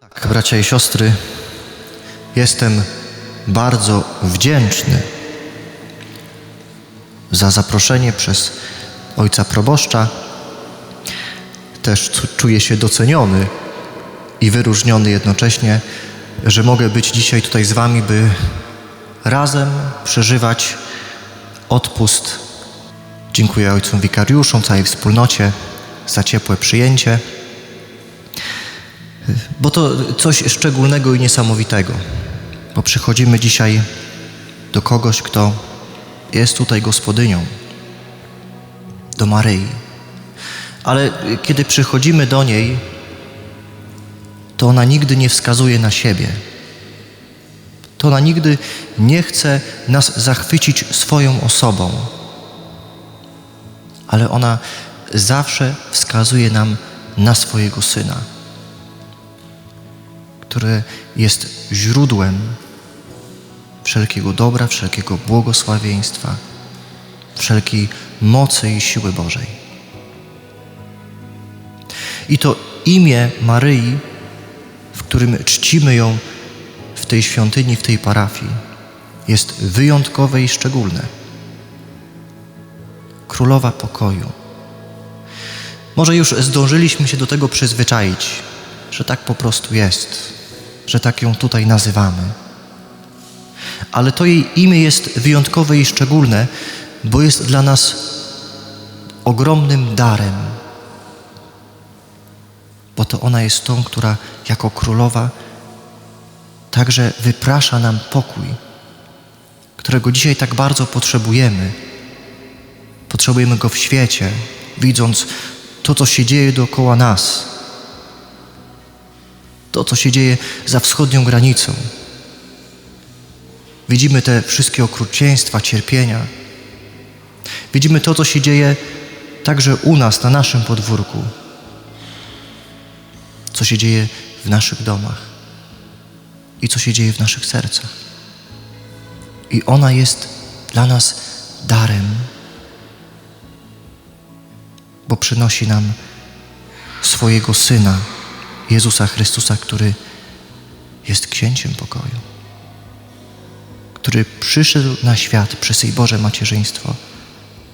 Tak, bracia i siostry, jestem bardzo wdzięczny za zaproszenie przez ojca proboszcza. Też czuję się doceniony i wyróżniony jednocześnie, że mogę być dzisiaj tutaj z Wami, by razem przeżywać odpust. Dziękuję ojcom wikariuszom, całej wspólnocie za ciepłe przyjęcie bo to coś szczególnego i niesamowitego. Bo przychodzimy dzisiaj do kogoś, kto jest tutaj gospodynią, do Maryi. Ale kiedy przychodzimy do niej, to ona nigdy nie wskazuje na siebie. To ona nigdy nie chce nas zachwycić swoją osobą, ale ona zawsze wskazuje nam na swojego syna które jest źródłem wszelkiego dobra, wszelkiego błogosławieństwa, wszelkiej mocy i siły Bożej. I to imię Maryi, w którym czcimy ją w tej świątyni, w tej parafii, jest wyjątkowe i szczególne. Królowa pokoju. Może już zdążyliśmy się do tego przyzwyczaić, że tak po prostu jest, że tak ją tutaj nazywamy. Ale to jej imię jest wyjątkowe i szczególne, bo jest dla nas ogromnym darem. Bo to ona jest tą, która jako królowa także wyprasza nam pokój, którego dzisiaj tak bardzo potrzebujemy. Potrzebujemy go w świecie, widząc to, co się dzieje dookoła nas to, co się dzieje za wschodnią granicą. Widzimy te wszystkie okrucieństwa, cierpienia. Widzimy to, co się dzieje także u nas, na naszym podwórku. Co się dzieje w naszych domach i co się dzieje w naszych sercach. I ona jest dla nas darem, bo przynosi nam swojego syna. Jezusa Chrystusa, który jest księciem pokoju, który przyszedł na świat przez jej Boże macierzyństwo,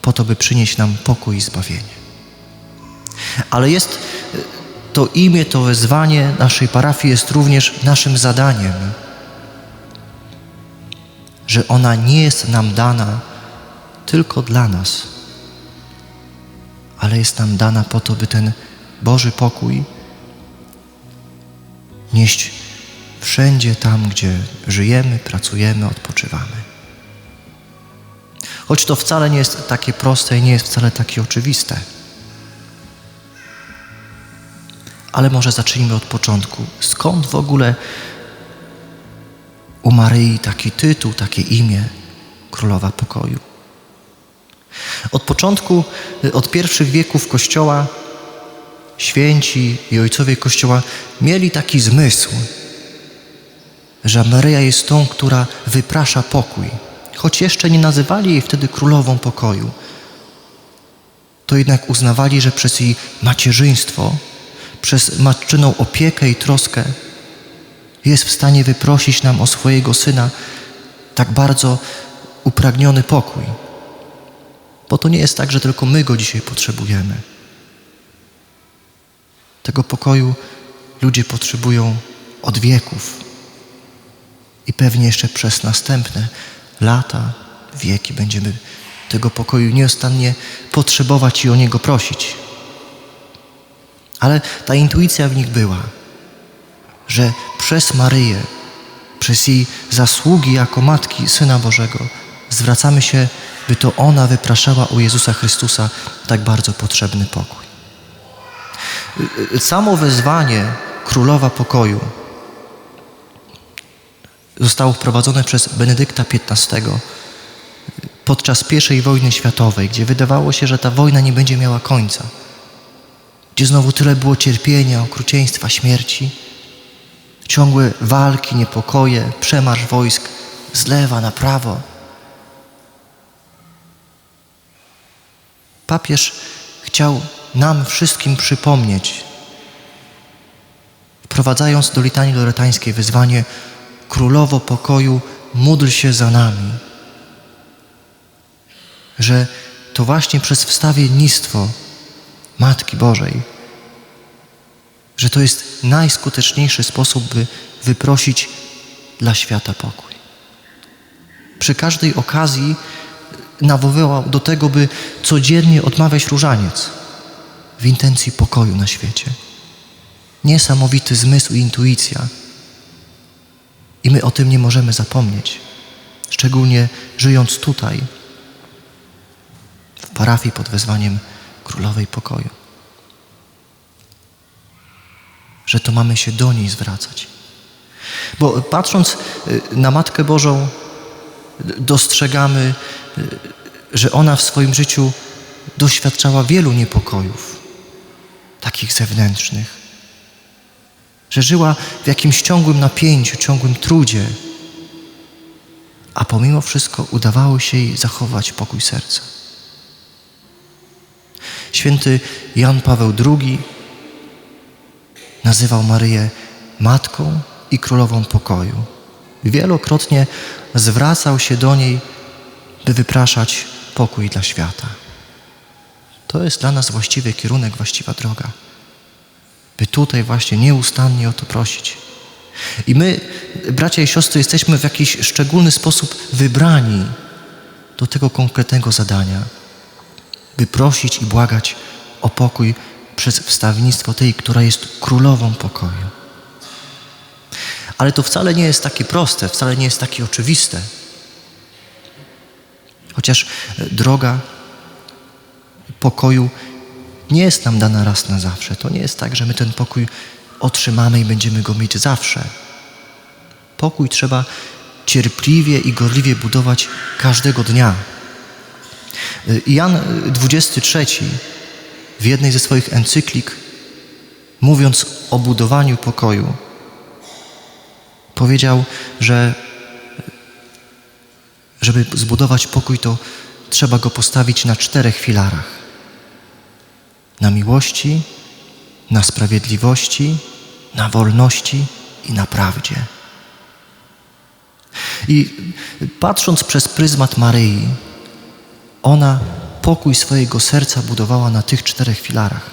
po to, by przynieść nam pokój i zbawienie. Ale jest to imię, to wezwanie naszej parafii jest również naszym zadaniem, że ona nie jest nam dana tylko dla nas, ale jest nam dana po to, by ten Boży pokój nieść wszędzie tam, gdzie żyjemy, pracujemy, odpoczywamy. Choć to wcale nie jest takie proste i nie jest wcale takie oczywiste. Ale może zacznijmy od początku. Skąd w ogóle u Maryi taki tytuł, takie imię Królowa Pokoju? Od początku, od pierwszych wieków Kościoła święci i ojcowie Kościoła mieli taki zmysł, że Maryja jest tą, która wyprasza pokój. Choć jeszcze nie nazywali jej wtedy królową pokoju, to jednak uznawali, że przez jej macierzyństwo, przez matczyną opiekę i troskę jest w stanie wyprosić nam o swojego syna tak bardzo upragniony pokój. Bo to nie jest tak, że tylko my go dzisiaj potrzebujemy. Tego pokoju ludzie potrzebują od wieków i pewnie jeszcze przez następne lata, wieki będziemy tego pokoju nieustannie potrzebować i o niego prosić. Ale ta intuicja w nich była, że przez Maryję, przez jej zasługi jako Matki Syna Bożego zwracamy się, by to ona wypraszała u Jezusa Chrystusa tak bardzo potrzebny pokój. Samo wezwanie królowa pokoju zostało wprowadzone przez Benedykta XV podczas I wojny światowej, gdzie wydawało się, że ta wojna nie będzie miała końca, gdzie znowu tyle było cierpienia, okrucieństwa, śmierci, ciągłe walki, niepokoje, przemarsz wojsk z lewa na prawo. Papież chciał nam wszystkim przypomnieć, wprowadzając do litanii loretańskiej wyzwanie Królowo pokoju, módl się za nami. Że to właśnie przez wstawiennictwo Matki Bożej, że to jest najskuteczniejszy sposób, by wyprosić dla świata pokój. Przy każdej okazji nawoływał do tego, by codziennie odmawiać różaniec w intencji pokoju na świecie. Niesamowity zmysł i intuicja. I my o tym nie możemy zapomnieć, szczególnie żyjąc tutaj, w parafii pod wezwaniem Królowej Pokoju. Że to mamy się do niej zwracać. Bo patrząc y, na Matkę Bożą, dostrzegamy, y, że ona w swoim życiu doświadczała wielu niepokojów, takich zewnętrznych, że żyła w jakimś ciągłym napięciu, ciągłym trudzie, a pomimo wszystko udawało się jej zachować pokój serca. Święty Jan Paweł II nazywał Maryję matką i królową pokoju. Wielokrotnie zwracał się do niej, by wypraszać pokój dla świata. To jest dla nas właściwy kierunek, właściwa droga. By tutaj właśnie nieustannie o to prosić. I my, bracia i siostry, jesteśmy w jakiś szczególny sposób wybrani do tego konkretnego zadania, by prosić i błagać o pokój przez wstawnictwo tej, która jest królową pokoju. Ale to wcale nie jest takie proste, wcale nie jest takie oczywiste. Chociaż droga pokoju nie jest nam dana raz na zawsze. To nie jest tak, że my ten pokój otrzymamy i będziemy go mieć zawsze. Pokój trzeba cierpliwie i gorliwie budować każdego dnia. Jan XXIII w jednej ze swoich encyklik, mówiąc o budowaniu pokoju, powiedział, że żeby zbudować pokój, to trzeba go postawić na czterech filarach: na miłości, na sprawiedliwości, na wolności i na prawdzie. I patrząc przez pryzmat Maryi, ona pokój swojego serca budowała na tych czterech filarach,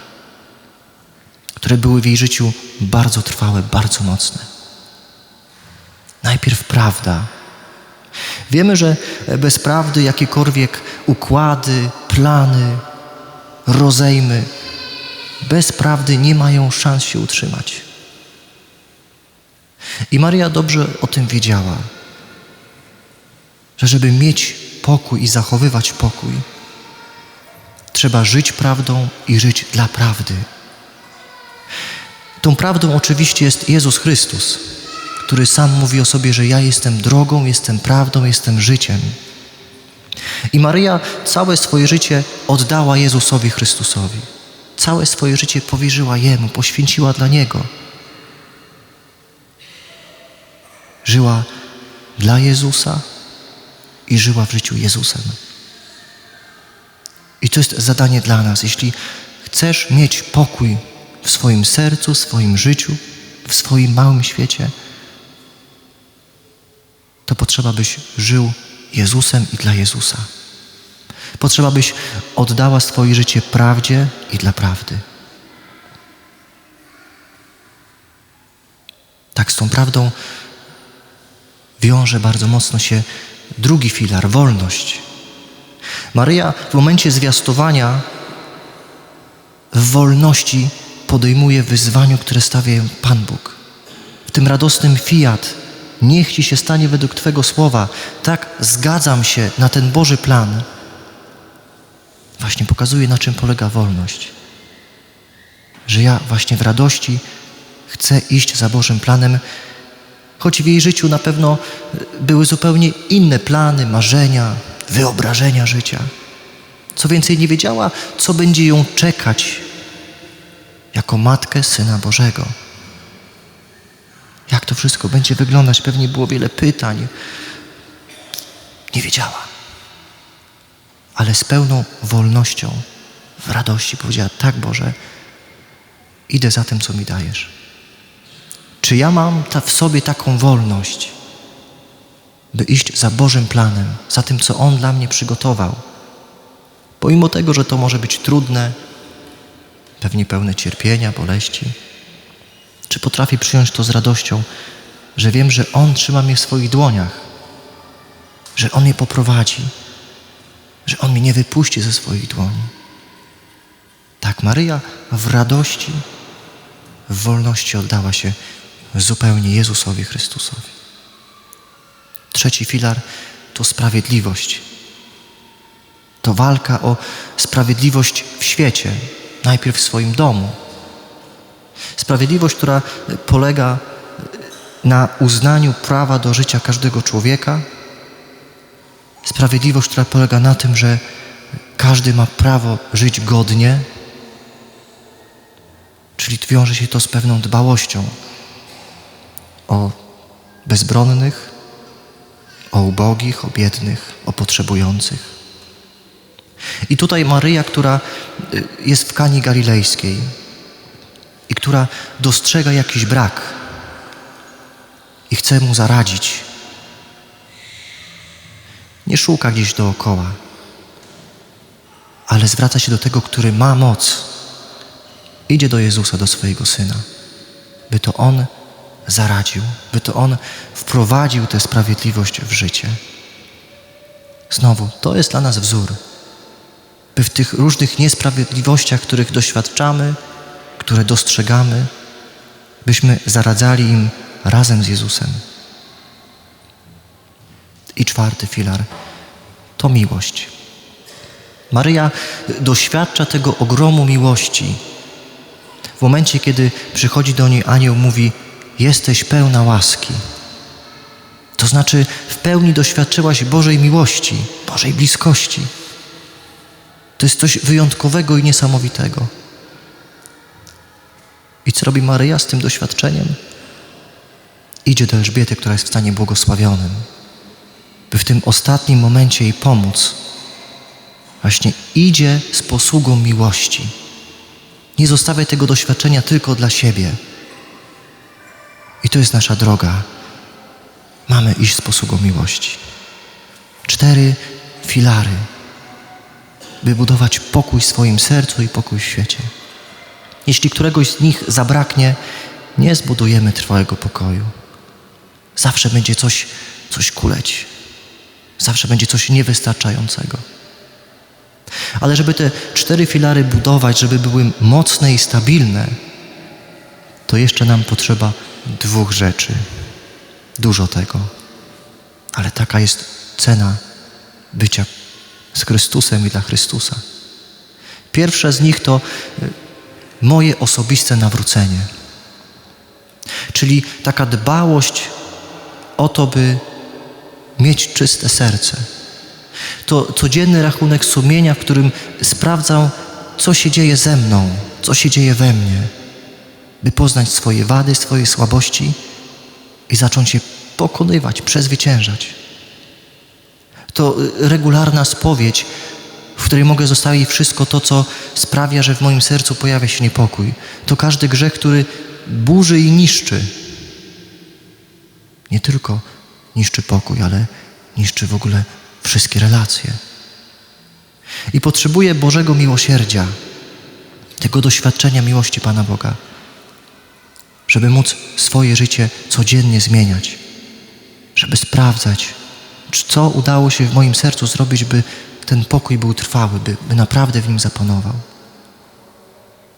które były w jej życiu bardzo trwałe, bardzo mocne. Najpierw prawda. Wiemy, że bez prawdy jakiekolwiek układy, plany, rozejmy, bez prawdy nie mają szans się utrzymać. I Maria dobrze o tym wiedziała, że żeby mieć pokój i zachowywać pokój, trzeba żyć prawdą i żyć dla prawdy. Tą prawdą oczywiście jest Jezus Chrystus, który sam mówi o sobie, że ja jestem drogą, jestem prawdą, jestem życiem. I Maryja całe swoje życie oddała Jezusowi Chrystusowi. Całe swoje życie powierzyła Jemu, poświęciła dla Niego. Żyła dla Jezusa i żyła w życiu Jezusem. I to jest zadanie dla nas. Jeśli chcesz mieć pokój w swoim sercu, w swoim życiu, w swoim małym świecie, to potrzeba, byś żył Jezusem i dla Jezusa. Potrzeba, byś oddała swoje życie prawdzie i dla prawdy. Tak z tą prawdą wiąże bardzo mocno się drugi filar wolność. Maryja w momencie zwiastowania w wolności podejmuje wyzwanie, które stawia Pan Bóg. W tym radosnym fiat, niech Ci się stanie według Twego słowa. Tak, zgadzam się na ten Boży plan. Właśnie pokazuje, na czym polega wolność. Że ja właśnie w radości chcę iść za Bożym planem, choć w jej życiu na pewno były zupełnie inne plany, marzenia, wyobrażenia życia. Co więcej, nie wiedziała, co będzie ją czekać jako matkę Syna Bożego. Wszystko będzie wyglądać? Pewnie było wiele pytań. Nie wiedziała. Ale z pełną wolnością, w radości powiedziała: Tak, Boże, idę za tym, co mi dajesz. Czy ja mam ta w sobie taką wolność, by iść za Bożym planem, za tym, co On dla mnie przygotował? Pomimo tego, że to może być trudne, pewnie pełne cierpienia, boleści, czy potrafię przyjąć to z radością, że wiem, że On trzyma mnie w swoich dłoniach, że On mnie poprowadzi, że On mnie nie wypuści ze swoich dłoni. Tak, Maryja w radości, w wolności oddała się zupełnie Jezusowi Chrystusowi. Trzeci filar to sprawiedliwość. To walka o sprawiedliwość w świecie, najpierw w swoim domu. Sprawiedliwość, która polega na uznaniu prawa do życia każdego człowieka. Sprawiedliwość, która polega na tym, że każdy ma prawo żyć godnie, czyli wiąże się to z pewną dbałością o bezbronnych, o ubogich, o biednych, o potrzebujących. I tutaj Maryja, która y, jest w Kani Galilejskiej i która dostrzega jakiś brak i chce mu zaradzić, nie szuka gdzieś dookoła, ale zwraca się do tego, który ma moc. Idzie do Jezusa, do swojego syna, by to on zaradził, by to on wprowadził tę sprawiedliwość w życie. Znowu, to jest dla nas wzór by w tych różnych niesprawiedliwościach, których doświadczamy, które dostrzegamy, byśmy zaradzali im razem z Jezusem. I czwarty filar to miłość. Maryja doświadcza tego ogromu miłości. W momencie, kiedy przychodzi do niej anioł, mówi: Jesteś pełna łaski. To znaczy, w pełni doświadczyłaś Bożej miłości, Bożej bliskości. To jest coś wyjątkowego i niesamowitego. I co robi Maryja z tym doświadczeniem? Idzie do Elżbiety, która jest w stanie błogosławionym, by w tym ostatnim momencie jej pomóc. Właśnie idzie z posługą miłości. Nie zostawiaj tego doświadczenia tylko dla siebie. I to jest nasza droga. Mamy iść z posługą miłości. Cztery filary by budować pokój w swoim sercu i pokój w świecie. Jeśli któregoś z nich zabraknie, nie zbudujemy trwałego pokoju. Zawsze będzie coś, coś kuleć. Zawsze będzie coś niewystarczającego. Ale żeby te cztery filary budować, żeby były mocne i stabilne, to jeszcze nam potrzeba dwóch rzeczy. Dużo tego. Ale taka jest cena bycia z Chrystusem i dla Chrystusa. Pierwsze z nich to y, moje osobiste nawrócenie. Czyli taka dbałość o to, by mieć czyste serce. To codzienny rachunek sumienia, w którym sprawdzam, co się dzieje ze mną, co się dzieje we mnie, by poznać swoje wady, swoje słabości i zacząć je pokonywać, przezwyciężać to regularna spowiedź, której mogę zostawić wszystko to, co sprawia, że w moim sercu pojawia się niepokój. To każdy grzech, który burzy i niszczy. Nie tylko niszczy pokój, ale niszczy w ogóle wszystkie relacje. I potrzebuję Bożego miłosierdzia, tego doświadczenia miłości Pana Boga, żeby móc swoje życie codziennie zmieniać, żeby sprawdzać, co udało się w moim sercu zrobić, by ten pokój był trwały, by, by naprawdę w nim zapanował.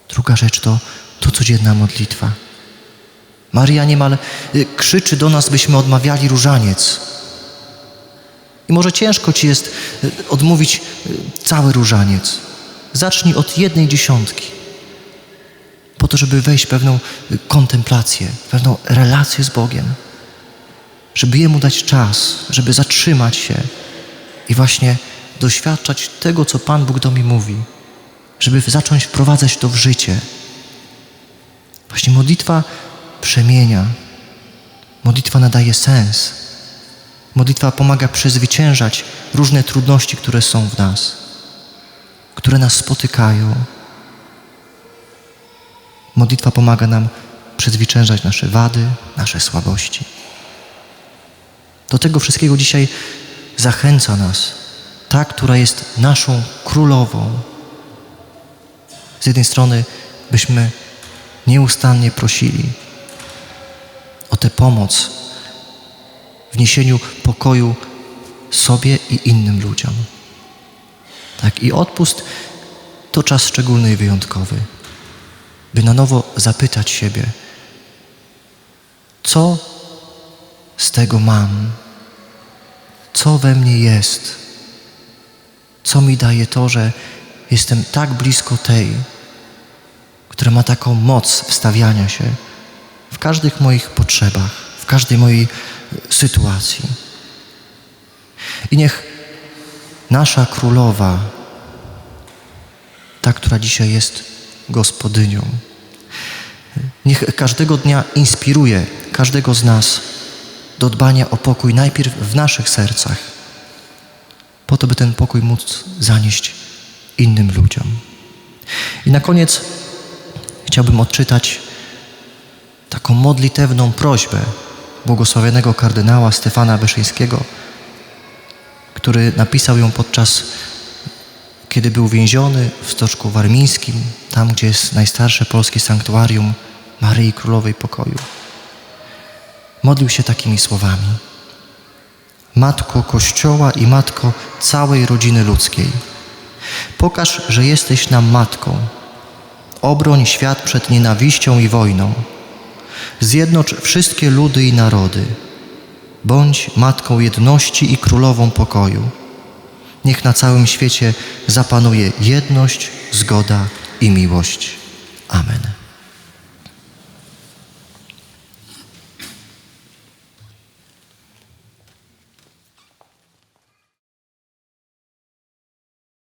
Druga rzecz to, to codzienna modlitwa. Maria niemal y, krzyczy do nas, byśmy odmawiali różaniec. I może ciężko ci jest y, odmówić y, cały różaniec. Zacznij od jednej dziesiątki. Po to, żeby wejść w pewną kontemplację, pewną relację z Bogiem żeby Jemu dać czas, żeby zatrzymać się i właśnie doświadczać tego, co Pan Bóg do mnie mówi, żeby zacząć wprowadzać to w życie. Właśnie modlitwa przemienia, modlitwa nadaje sens, modlitwa pomaga przezwyciężać różne trudności, które są w nas, które nas spotykają. Modlitwa pomaga nam przezwyciężać nasze wady, nasze słabości. Do tego wszystkiego dzisiaj zachęca nas ta, która jest naszą królową. Z jednej strony, byśmy nieustannie prosili o tę pomoc w niesieniu pokoju sobie i innym ludziom. Tak, i odpust to czas szczególny i wyjątkowy, by na nowo zapytać siebie, co z tego mam, co we mnie jest, co mi daje to, że jestem tak blisko tej, która ma taką moc wstawiania się w każdych moich potrzebach, w każdej mojej sytuacji. I niech nasza królowa, ta, która dzisiaj jest gospodynią, niech każdego dnia inspiruje każdego z nas do dbania o pokój najpierw w naszych sercach, po to, by ten pokój móc zanieść innym ludziom. I na koniec chciałbym odczytać taką modlitewną prośbę błogosławionego kardynała Stefana Wyszyńskiego, który napisał ją podczas, kiedy był więziony w Stoczku Warmińskim, tam gdzie jest najstarsze polskie sanktuarium Maryi Królowej Pokoju. Modlił się takimi słowami. Matko Kościoła i Matko całej rodziny ludzkiej, pokaż, że jesteś nam Matką. Obroń świat przed nienawiścią i wojną. Zjednocz wszystkie ludy i narody. Bądź Matką jedności i Królową pokoju. Niech na całym świecie zapanuje jedność, zgoda i miłość. Amen.